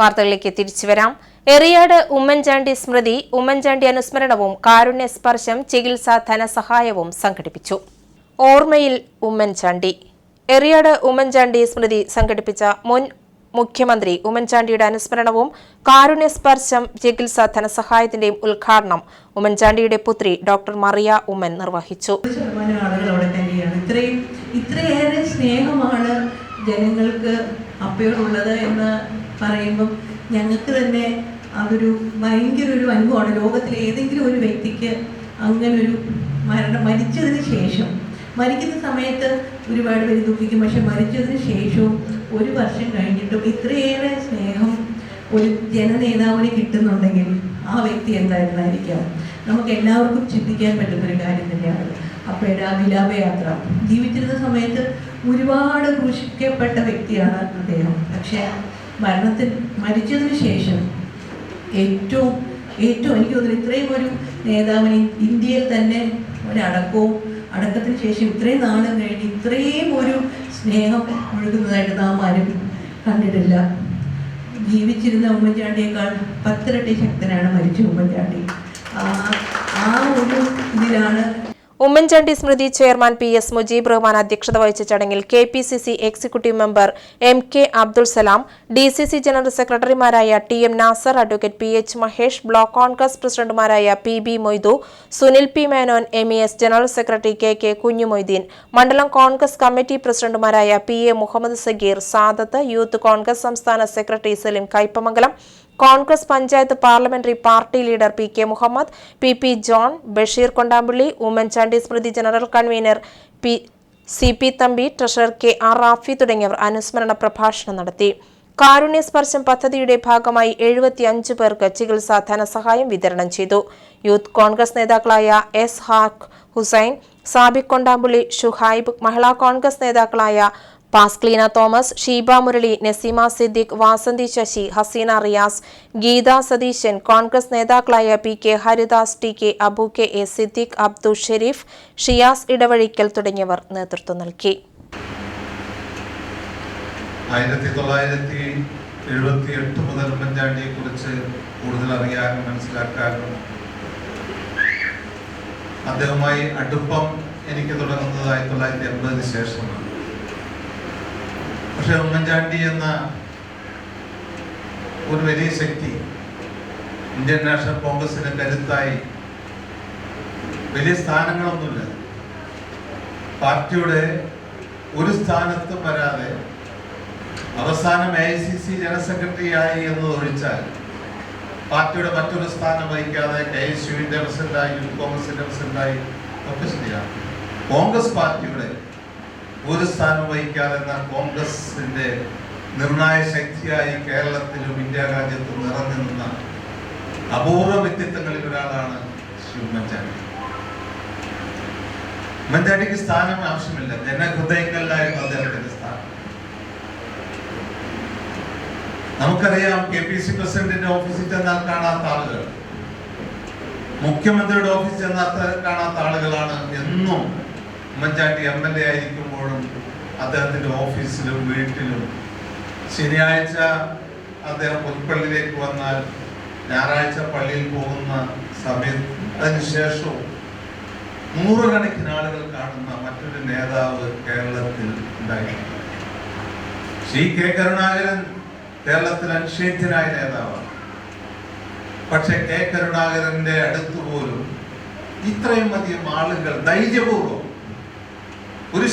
വാർത്തകളിലേക്ക് തിരിച്ചു വരാം. എറിയാട് ഉമ്മൻചാണ്ടി സ്മൃതി ഉമ്മൻചാണ്ടി അനുസ്മരണവും കാരുണ്യ സ്പർശം ചികിത്സാ ധനസഹായവും സംഘടിപ്പിച്ചു. ഓർമ്മയിൽ ഉമ്മൻചാണ്ടി. എറിയാട് ഉമ്മൻചാണ്ടി സ്മൃതി സംഘടിപ്പിച്ച മുൻ മുഖ്യമന്ത്രി ഉമ്മൻചാണ്ടിയുടെ അനുസ്മരണവും കാരുണ്യ സ്പർശം ചികിത്സാ ധനസഹായത്തിന്റെയും ഉദ്ഘാടനം ഉമ്മൻചാണ്ടിയുടെ പുത്രി ഡോക്ടർ മറിയ ഉമ്മൻ നിർവഹിച്ചു. ഇത്രയും ഇത്രയേറെ സ്നേഹമാണ് ജനങ്ങൾക്ക് അപ്പയോടുള്ളത് എന്ന് പറയുമ്പം ഞങ്ങൾക്ക് തന്നെ അതൊരു ഭയങ്കര ഒരു അനുഭവമാണ്. ലോകത്തിലെ ഏതെങ്കിലും ഒരു വ്യക്തിക്ക് അങ്ങനൊരു മരണം മരിച്ചതിന് ശേഷം മരിക്കുന്ന സമയത്ത് ഒരുപാട് പേര് ദുഃഖിക്കും. പക്ഷെ മരിച്ചതിന് ശേഷവും ഒരു വർഷം കഴിഞ്ഞിട്ടും ഇത്രയേറെ സ്നേഹം ഒരു ജനനേതാവിന് കിട്ടുന്നുണ്ടെങ്കിൽ ആ വ്യക്തി എന്തായിരുന്നായിരിക്കാം? നമുക്ക് എല്ലാവർക്കും ചിന്തിക്കാൻ പറ്റുന്ന ഒരു കാര്യം തന്നെയാണ്. അപ്പോഴേ വിലാപയാത്ര ജീവിച്ചിരുന്ന സമയത്ത് ഒരുപാട് ക്രൂശിക്കപ്പെട്ട വ്യക്തിയാണ് അദ്ദേഹം. പക്ഷേ മരണത്തിൽ മരിച്ചതിന് ശേഷം ഏറ്റവും ഏറ്റവും എനിക്ക് തോന്നുന്നു ഇത്രയും ഒരു നേതാവിന് ഇന്ത്യയിൽ തന്നെ ഒരടക്കവും അടക്കത്തിന് ശേഷം ഇത്രയും നാളും കഴിഞ്ഞ് ഇത്രയും ഒരു സ്നേഹം ഒഴുകുന്നതായിട്ട് നാം ആരും കണ്ടിട്ടില്ല. ജീവിച്ചിരുന്ന ഉമ്മൻചാണ്ടിയേക്കാൾ പത്തിരട്ടി ശക്തനാണ് മരിച്ച ഉമ്മൻചാണ്ടി. ആ ആ ഒരു ഇതിലാണ് ഉമ്മൻചാണ്ടി സ്മൃതി chairman P S Mujeeb Rahman അധ്യക്ഷത വഹിച്ച ചടങ്ങിൽ K P C C executive member M K Abdul Salam D C C general സെക്രട്ടറിമാരായ T M Nasar advocate P H Mahesh block Congress പ്രസിഡന്റുമാരായ P B Moidu Sunil P Menon M E S general secretary K K Kunjumoideen മണ്ഡലം Congress committee പ്രസിഡന്റുമാരായ P A Muhammad Sageer Sadath youth Congress സംസ്ഥാന secretary Salim Kaipamangalam Congress panchayat parliamentary party leader P K Muhammad P P John Basheer Kondampally Oommen Chandy സ്മൃതി general convener P C P Thampi treasurer K R Rafi തുടങ്ങിയവർ അനുസ്മരണ പ്രഭാഷണം നടത്തി. കാരുണ്യ സ്പർശം പദ്ധതിയുടെ ഭാഗമായി എഴുപത്തിയഞ്ച് പേർക്ക് ചികിത്സാ ധനസഹായം വിതരണം ചെയ്തു. യൂത്ത് കോൺഗ്രസ് നേതാക്കളായ എസ് ഹാഖ് ഹുസൈൻ സാബിക് കൊണ്ടാമ്പുള്ളി ഷുഹൈബ് മഹിളാ കോൺഗ്രസ് നേതാക്കളായ പാസ്ക്ലീന തോമസ് ഷീബ മുരളി നസീമ സിദ്ദിഖ് വാസന്തി ശശി ഹസീന റിയാസ് ഗീത സതീശൻ കോൺഗ്രസ് നേതാക്കളായ P K Haridas T K Abu K A Siddique Abdul Sharif Shiyas Edavazhikkal തുടങ്ങിയവർ നേതൃത്വം നൽകി. ആയിരത്തി തൊള്ളായിരത്തി എഴുപത്തി എട്ട് മുതൽ ഉമ്മൻചാണ്ടിയെ കുറിച്ച് കൂടുതൽ അറിയാനും മനസ്സിലാക്കാനും അദ്ദേഹവുമായി അടുപ്പം എനിക്ക് തുടങ്ങുന്നത് ആയിരത്തി തൊള്ളായിരത്തി എൺപതിന് ശേഷമാണ്. പക്ഷെ ഉമ്മൻചാണ്ടി എന്ന ഒരു വലിയ ശക്തി ഇന്ത്യൻ നാഷണൽ കോൺഗ്രസിന് കരുത്തായി വലിയ സ്ഥാനങ്ങളൊന്നുമില്ല. പാർട്ടിയുടെ ഒരു സ്ഥാനത്തും വരാതെ അവസാനം A I C C general secretary ആയി എന്ന് ഒഴിച്ചാൽ പാർട്ടിയുടെ മറ്റൊരു സ്ഥാനം വഹിക്കാതെ കെ എസ് യുവിന്റെ പ്രസിഡന്റായി യൂത്ത് കോൺഗ്രസിന്റെ പ്രസിഡന്റായി ഒക്കെ ശരിയാണ് കോൺഗ്രസ് പാർട്ടിയുടെ ഒരു സ്ഥാനം വഹിക്കാതെന്ന കോൺഗ്രസിന്റെ നിർണായ ശക്തിയായി കേരളത്തിലും ഇന്ത്യ രാജ്യത്തും നിറഞ്ഞു നിന്ന അപൂർവ വ്യക്തിത്വങ്ങളിൽ ഒരാളാണ് ശ്രീ ഉമ്മൻചാണ്ടി. ഉമ്മൻചാണ്ടിക്ക് സ്ഥാനം ആവശ്യമില്ല. ജനഹൃദയങ്ങളിലായിരുന്നു അദ്ദേഹത്തിന്റെ സ്ഥാനം. നമുക്കറിയാം കെ പി സി പ്രസിഡന്റിന്റെ ഓഫീസിൽ ചെന്നാൽ കാണാത്ത ആളുകൾ മുഖ്യമന്ത്രിയുടെ ഓഫീസിൽ ചെന്നാൽ കാണാത്ത ആളുകളാണ് എന്നും ഉമ്മൻചാണ്ടി എം എൽ എ ആയിരിക്കുമ്പോഴും അദ്ദേഹത്തിന്റെ ഓഫീസിലും വീട്ടിലും ശനിയാഴ്ച അദ്ദേഹം പുൽപ്പള്ളിയിലേക്ക് വന്നാൽ ഞായറാഴ്ച പള്ളിയിൽ പോകുന്ന സമയത്ത് അതിനുശേഷവും നൂറുകണക്കിന് ആളുകൾ കാണുന്ന മറ്റൊരു നേതാവ് കേരളത്തിൽ ഉണ്ടായിട്ടുണ്ട്. ശ്രീ കെ കരുണാകരൻ കേരളത്തിൽ അനിഷേധ്യനായ നേതാവാണ്. പക്ഷെ കെ കരുണാകരന്റെ അടുത്ത് പോലും ഇത്രയും അധികം ആളുകൾ ധൈര്യപൂർവം ഒരു